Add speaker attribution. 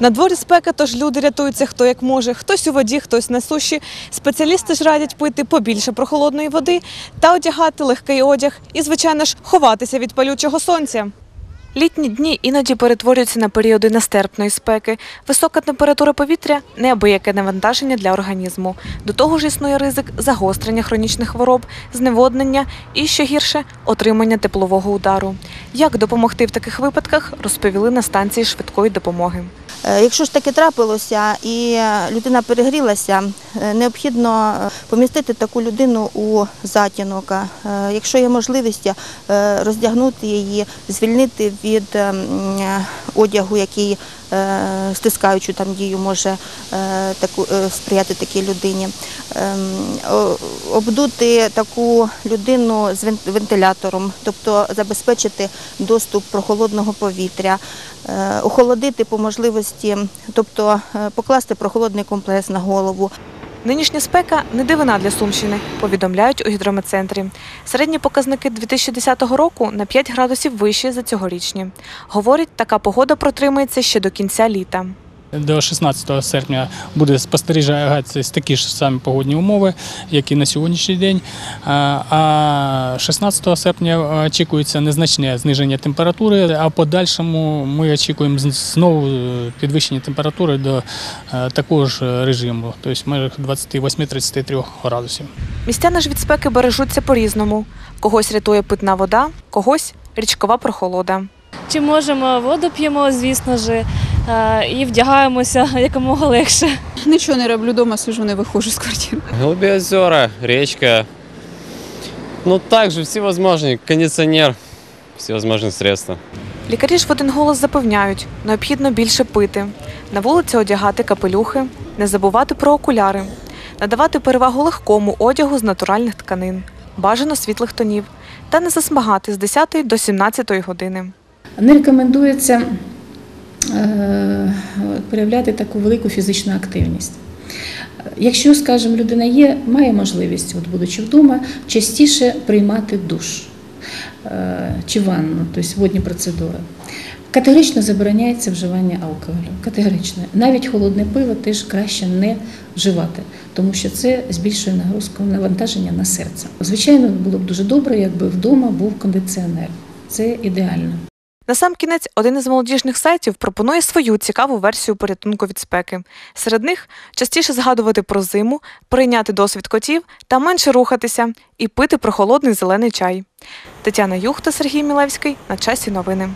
Speaker 1: На дворі спека, тож люди рятуються хто як може. Хтось у воді, хтось на суші. Спеціалісти ж радять пити побільше прохолодної води та одягати легкий одяг і, звичайно ж, ховатися від палючого сонця. Літні дні іноді перетворюються на періоди нестерпної спеки. Висока температура повітря неабияке навантаження для організму. До того ж існує ризик загострення хронічних хвороб, зневоднення і, що гірше, отримання теплового удару. Як допомогти в таких випадках, розповіли на станції швидкої допомоги.
Speaker 2: Е, Якщо ж таке трапилося і е, людина перегрілася, е, необхідно помістити таку людину у затінок. Якщо є можливість, роздягнути її, звільнити від е, м, е, одягу, який стискаючу там дію може е, таку, е, сприяти такій людині. Ем, Обдути таку людину з вен- вентилятором, тобто забезпечити доступ прохолодного повітря, е, охолодити по можливості, тобто е, покласти прохолодний комплекс на голову.
Speaker 1: Нинішня спека не дивина для Сумщини, повідомляють у гідрометцентрі. Середні показники 2010 року на 5 градусів вищі за цьогорічні. Говорять, така погода протримається ще до кінця літа.
Speaker 3: До 16 серпня буде спостерігатися такі ж самі погодні умови, як і на сьогоднішній день. А а 16 серпня очікується незначне зниження температури, а в подальшому ми очікуємо знову підвищення температури до е, такого ж режиму, тобто в межах 28-33 градусів.
Speaker 1: Містяни ж від спеки бережуться по-різному. Когось рятує питна вода, когось річкова прохолода.
Speaker 4: Чи можемо воду п'ємо, звісно ж, і вдягаємося якомога легше.
Speaker 5: Ничего не роблю дома, сижу, не выхожу с квартиры.
Speaker 6: Голубые озера, речка. Ну, также всевозможные, кондиционер, всевозможные средства.
Speaker 1: Лікарі ж в один голос запевняють, необхідно більше пити, на вулиці одягати капелюхи, не забувати про окуляри, надавати перевагу легкому одягу з натуральних тканин, бажано світлих тонів, та не засмагати з 10 до 17 години.
Speaker 7: Не рекомендується е, проявляти таку велику фізичну активність. Якщо, скажімо, людина є, має можливість, от будучи вдома, частіше приймати душ е, чи ванну, тобто водні процедури. Категорично забороняється вживання алкоголю. Категорично. Навіть холодне пиво теж краще не вживати, тому що це збільшує нагрузку навантаження на серце. Звичайно, було б дуже добре, якби вдома був кондиціонер. Це ідеально.
Speaker 1: Насамкінець, один із молодіжних сайтів пропонує свою цікаву версію порятунку від спеки. Серед них частіше згадувати про зиму, прийняти досвід котів та менше рухатися і пити прохолодний зелений чай. Тетяна Юхта, Сергій Мілевський на часі новини.